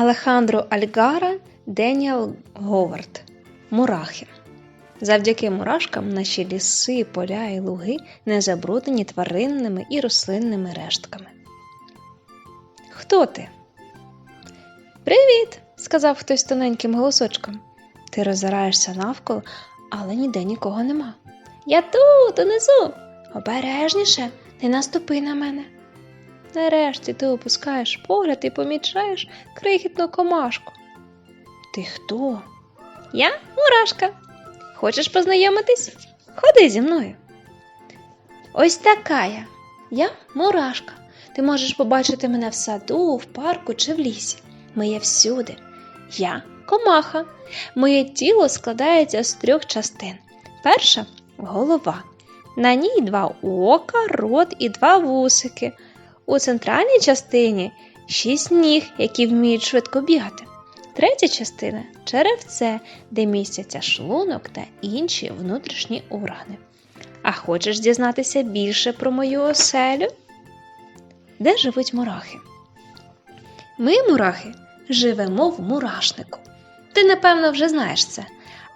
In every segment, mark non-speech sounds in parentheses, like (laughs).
Алехандро Альгара Деніел Говард Мурахи. Завдяки мурашкам наші ліси, поля і луги не забруднені тваринними і рослинними рештками. Хто ти? Привіт, сказав хтось тоненьким голосочком. Ти роззираєшся навколо, але ніде нікого нема. Я тут, унизу. Обережніше, не наступи на мене. Нарешті ти опускаєш погляд і помічаєш крихітну комашку. Ти хто? Я мурашка. Хочеш познайомитись? Ходи зі мною. Ось така я. Я мурашка. Ти можеш побачити мене в саду, в парку чи в лісі. Ми є всюди. Я комаха. Моє тіло складається з трьох частин. Перша голова. На ній два ока, рот і два вусики. У центральній частині шість ніг, які вміють швидко бігати. Третя частина черевце, де містяться шлунок та інші внутрішні органи. А хочеш дізнатися більше про мою оселю? Де живуть мурахи? Ми, мурахи, живемо в мурашнику. Ти, напевно, вже знаєш це.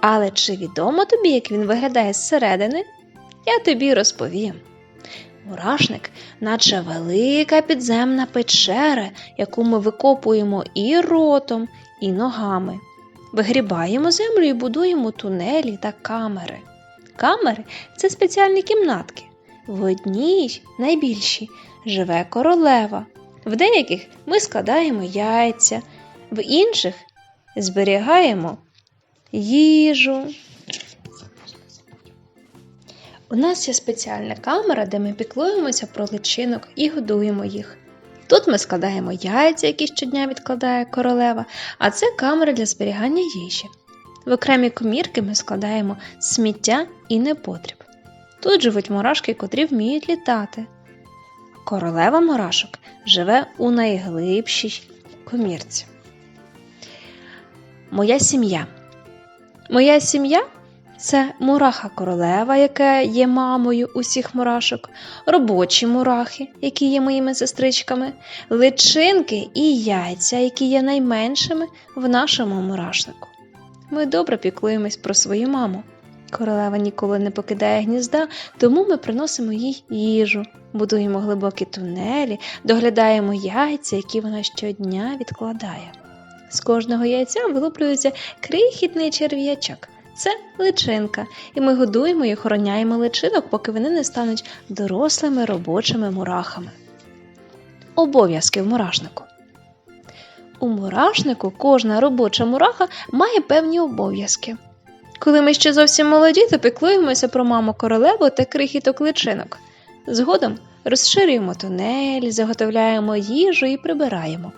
Але чи відомо тобі, як він виглядає зсередини? Я тобі розповім. Мурашник, наче велика підземна печера, яку ми викопуємо і ротом, і ногами. Вигрібаємо землю і будуємо тунелі та камери. Камери це спеціальні кімнатки. В одній, найбільшій, живе королева. В деяких ми складаємо яйця, в інших зберігаємо їжу. У нас є спеціальна камера, де ми піклуємося про личинок і годуємо їх. Тут ми складаємо яйця, які щодня відкладає королева, а це камера для зберігання їжі. В окремі комірки ми складаємо сміття і непотріб. Тут живуть мурашки, котрі вміють літати. Королева мурашок живе у найглибшій комірці. Моя сім'я. Моя сім'я це мураха королева, яка є мамою усіх мурашок, робочі мурахи, які є моїми сестричками, личинки і яйця, які є найменшими в нашому мурашнику. Ми добре піклуємось про свою маму. Королева ніколи не покидає гнізда, тому ми приносимо їй їжу, будуємо глибокі тунелі, доглядаємо яйця, які вона щодня відкладає. З кожного яйця вилуплюється крихітний черв'ячок. Це личинка, і ми годуємо і охороняємо личинок, поки вони не стануть дорослими робочими мурахами. Обов'язки в мурашнику. У мурашнику кожна робоча мураха має певні обов'язки. Коли ми ще зовсім молоді, то піклуємося про маму королеву та крихіток личинок. Згодом розширюємо тунелі, заготовляємо їжу і прибираємо.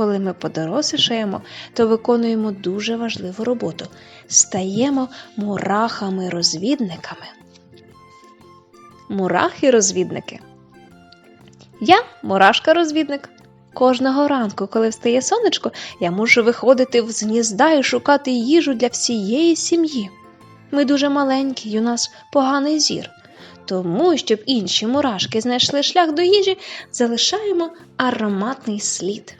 Коли ми подорослішаємо, то виконуємо дуже важливу роботу стаємо мурахами-розвідниками. Мурахи-розвідники. Я мурашка-розвідник. Кожного ранку, коли встає сонечко, я мушу виходити з гнізда і шукати їжу для всієї сім'ї. Ми дуже маленькі, і у нас поганий зір. Тому, щоб інші мурашки знайшли шлях до їжі, залишаємо ароматний слід.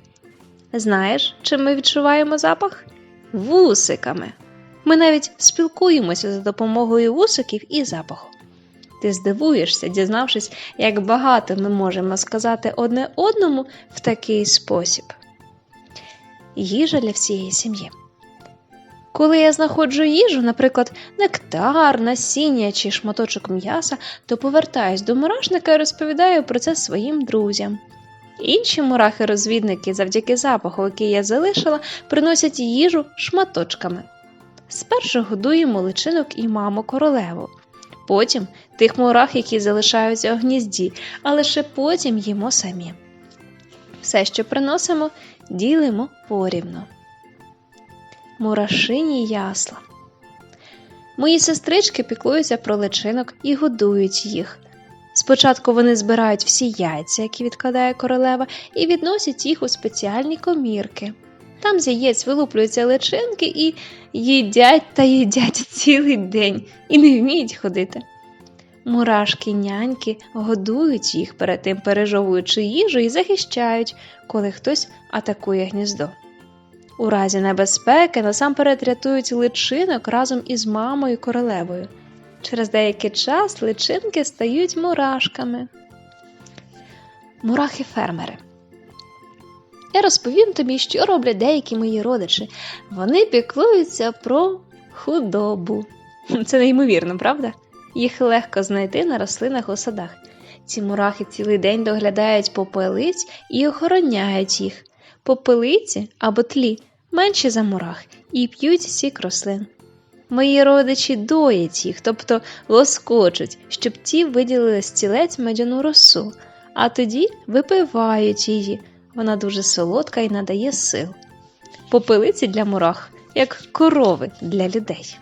Знаєш, чим ми відчуваємо запах? Вусиками. Ми навіть спілкуємося за допомогою вусиків і запаху. Ти здивуєшся, дізнавшись, як багато ми можемо сказати одне одному в такий спосіб. Їжа для всієї сім'ї. Коли я знаходжу їжу, наприклад, нектар, насіння чи шматочок м'яса, то повертаюсь до мурашника і розповідаю про це своїм друзям. Інші мурахи-розвідники, завдяки запаху, який я залишила, приносять їжу шматочками. Спершу годуємо личинок і маму королеву, потім тих мурах, які залишаються у гнізді, а лише потім їмо самі. Все, що приносимо, ділимо порівну. Мурашині ясла. Мої сестрички піклуються про личинок і годують їх. Спочатку вони збирають всі яйця, які відкладає королева, і відносять їх у спеціальні комірки. Там з яєць вилуплюються личинки і їдять та їдять (laughs) цілий день і не вміють ходити. Мурашки няньки годують їх, перед тим пережовуючи їжу і захищають, коли хтось атакує гніздо. У разі небезпеки насамперед рятують личинок разом із мамою королевою. Через деякий час личинки стають мурашками. Мурахи-фермери. Я розповім тобі, що роблять деякі мої родичі. Вони піклуються про худобу. Це неймовірно, правда? Їх легко знайти на рослинах у садах. Ці мурахи цілий день доглядають попелиць і охороняють їх. Попелиці або тлі менші за мурах і п'ють сік рослин. Мої родичі доять їх, тобто лоскочуть, щоб ті виділили стілець медяну росу, а тоді випивають її. Вона дуже солодка і надає сил. Попелиці для мурах, як корови для людей.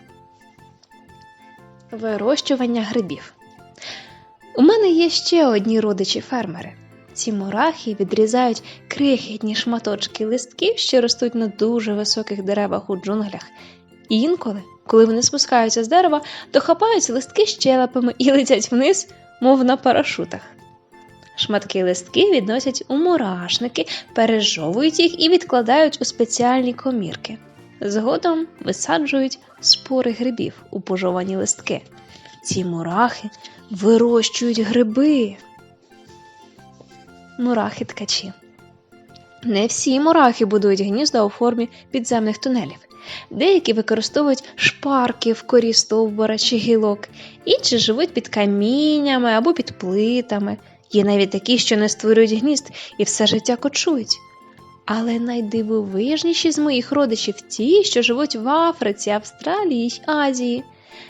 Вирощування грибів. У мене є ще одні родичі-фермери. Ці мурахи відрізають крихітні шматочки листків, що ростуть на дуже високих деревах у джунглях. І інколи, коли вони спускаються з дерева, то хапають листки щелепами і летять вниз, мов на парашутах. Шматки листки відносять у мурашники, пережовують їх і відкладають у спеціальні комірки. Згодом висаджують спори грибів у пожовані листки. Ці мурахи вирощують гриби. Мурахи ткачі. Не всі мурахи будують гнізда у формі підземних тунелів. Деякі використовують шпарки в корі стовбура чи гілок, інші живуть під каміннями або під плитами. Є навіть такі, що не створюють гнізд і все життя кочують. Але найдивовижніші з моїх родичів ті, що живуть в Африці, Австралії й Азії.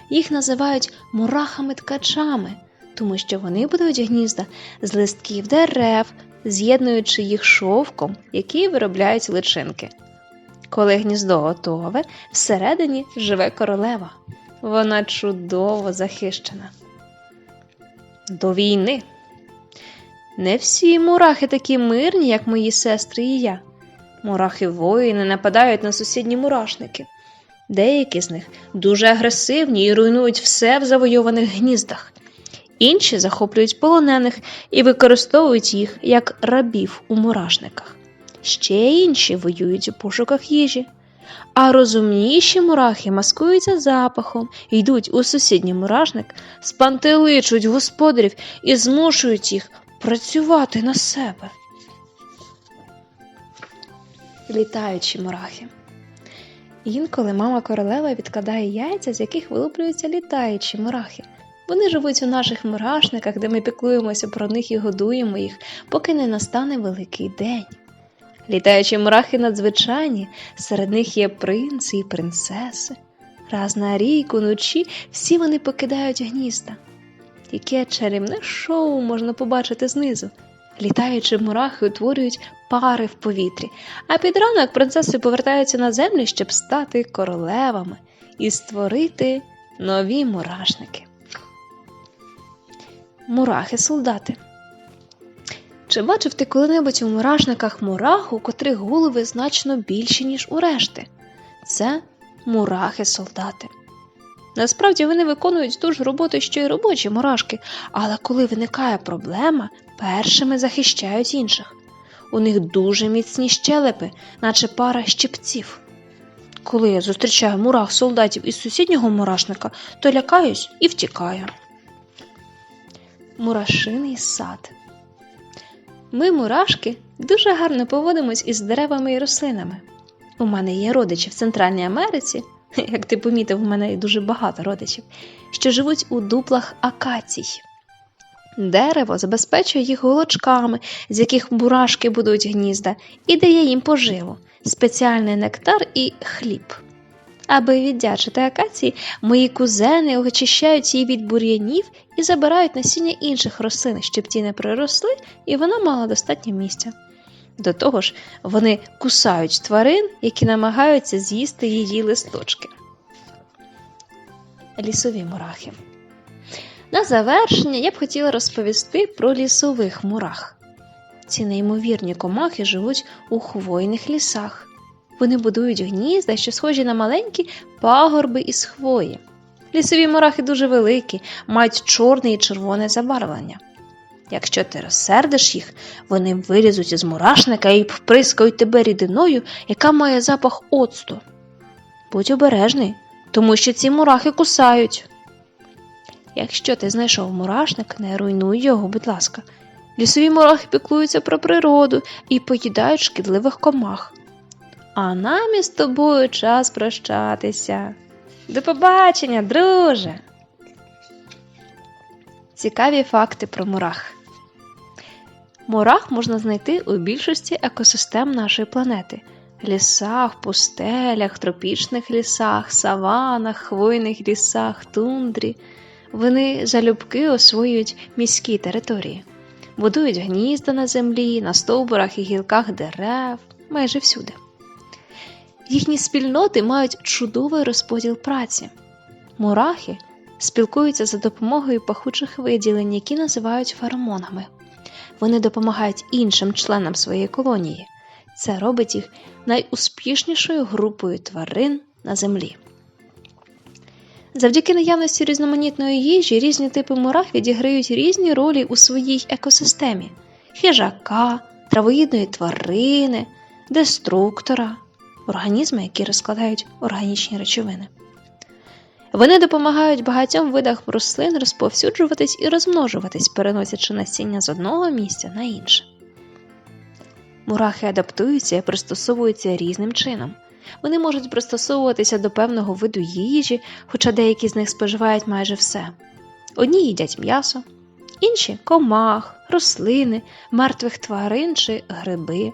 Їх називають мурахами-ткачами, тому що вони будують гнізда з листків дерев, з'єднуючи їх шовком, який виробляють личинки. Коли гніздо готове, всередині живе королева. Вона чудово захищена. До війни. Не всі мурахи такі мирні, як мої сестри і я. Мурахи воїни нападають на сусідні мурашники. Деякі з них дуже агресивні і руйнують все в завойованих гніздах. Інші захоплюють полонених і використовують їх як рабів у мурашниках. Ще інші воюють у пошуках їжі. А розумніші мурахи маскуються запахом, йдуть у сусідній мурашник, спантеличують господарів і змушують їх працювати на себе. Літаючі мурахи. Інколи мама королева відкладає яйця, з яких вилуплюються літаючі мурахи. Вони живуть у наших мурашниках, де ми піклуємося про них і годуємо їх, поки не настане великий день. Літаючі мурахи надзвичайні, серед них є принци і принцеси. Раз на рік уночі всі вони покидають гнізда. Яке чарівне шоу можна побачити знизу. Літаючі мурахи утворюють пари в повітрі, а під ранок принцеси повертаються на землю, щоб стати королевами і створити нові мурашники. Мурахи-солдати. Чи бачив ти коли-небудь у мурашниках мурах, у котрих голови значно більші, ніж у решти? Це мурахи-солдати. Насправді вони виконують ту ж роботу, що й робочі мурашки, але коли виникає проблема, першими захищають інших. У них дуже міцні щелепи, наче пара щипців. Коли я зустрічаю мурах солдатів із сусіднього мурашника, то лякаюсь і втікаю. Мурашиний сад. Ми, мурашки, дуже гарно поводимось із деревами і рослинами. У мене є родичі в Центральній Америці, (laughs) як ти помітив, у мене дуже багато родичів, що живуть у дуплах акацій. Дерево забезпечує їх голочками, з яких мурашки будують гнізда, і дає їм поживу, спеціальний нектар і хліб. Аби віддячити акації, мої кузени очищають її від бур'янів і забирають насіння інших рослин, щоб ті не приросли, і вона мала достатньо місця. До того ж, вони кусають тварин, які намагаються з'їсти її листочки. Лісові мурахи. На завершення я б хотіла розповісти про лісових мурах. Ці неймовірні комахи живуть у хвойних лісах. Вони будують гнізда, що схожі на маленькі пагорби із хвої. Лісові мурахи дуже великі, мають чорне і червоне забарвлення. Якщо ти розсердиш їх, вони вилізуть із мурашника і вприскають тебе рідиною, яка має запах оцту. Будь обережний, тому що ці мурахи кусають. Якщо ти знайшов мурашник, не руйнуй його, будь ласка. Лісові мурахи піклуються про природу і поїдають шкідливих комах. А нам із тобою час прощатися. До побачення, друже! Цікаві факти про мурах. Мурах можна знайти у більшості екосистем нашої планети лісах, пустелях, тропічних лісах, саванах, хвойних лісах, тундрі. Вони залюбки освоюють міські території, будують гнізда на землі, на стовбурах і гілках дерев, майже всюди. Їхні спільноти мають чудовий розподіл праці. Мурахи спілкуються за допомогою пахучих виділень, які називають феромонами. Вони допомагають іншим членам своєї колонії. Це робить їх найуспішнішою групою тварин на землі. Завдяки наявності різноманітної їжі різні типи мурах відіграють різні ролі у своїй екосистемі: хижака, травоїдної тварини, деструктора, організми, які розкладають органічні речовини. Вони допомагають багатьом видах рослин розповсюджуватись і розмножуватись, переносячи насіння з одного місця на інше. Мурахи адаптуються і пристосовуються різним чином. Вони можуть пристосовуватися до певного виду їжі, хоча деякі з них споживають майже все. Одні їдять м'ясо, інші комах, рослини, мертвих тварин чи гриби.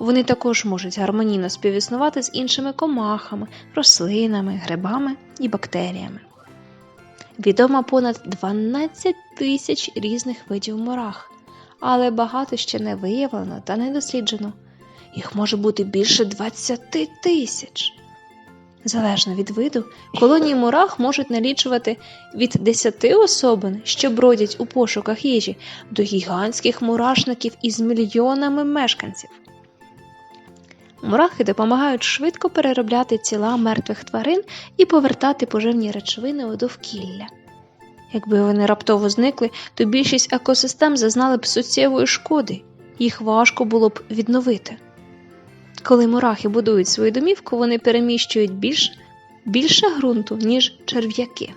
Вони також можуть гармонійно співіснувати з іншими комахами, рослинами, грибами і бактеріями. Відомо понад 12 тисяч різних видів мурах, але багато ще не виявлено та не досліджено. Їх може бути більше 20 тисяч. Залежно від виду, колонії мурах можуть налічувати від 10 особин, що бродять у пошуках їжі, до гігантських мурашників із мільйонами мешканців. Мурахи допомагають швидко переробляти тіла мертвих тварин і повертати поживні речовини у довкілля. Якби вони раптово зникли, то більшість екосистем зазнали б суттєвої шкоди, їх важко було б відновити. Коли мурахи будують свою домівку, вони переміщують більш, більше ґрунту, ніж черв'яки.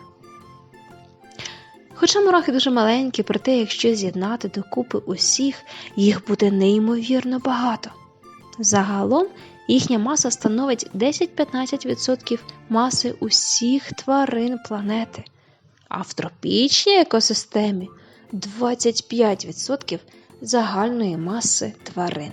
Хоча мурахи дуже маленькі, проте якщо з'єднати докупи усіх, їх буде неймовірно багато. Загалом їхня маса становить 10-15% маси усіх тварин планети, а в тропічній екосистемі 25% загальної маси тварин.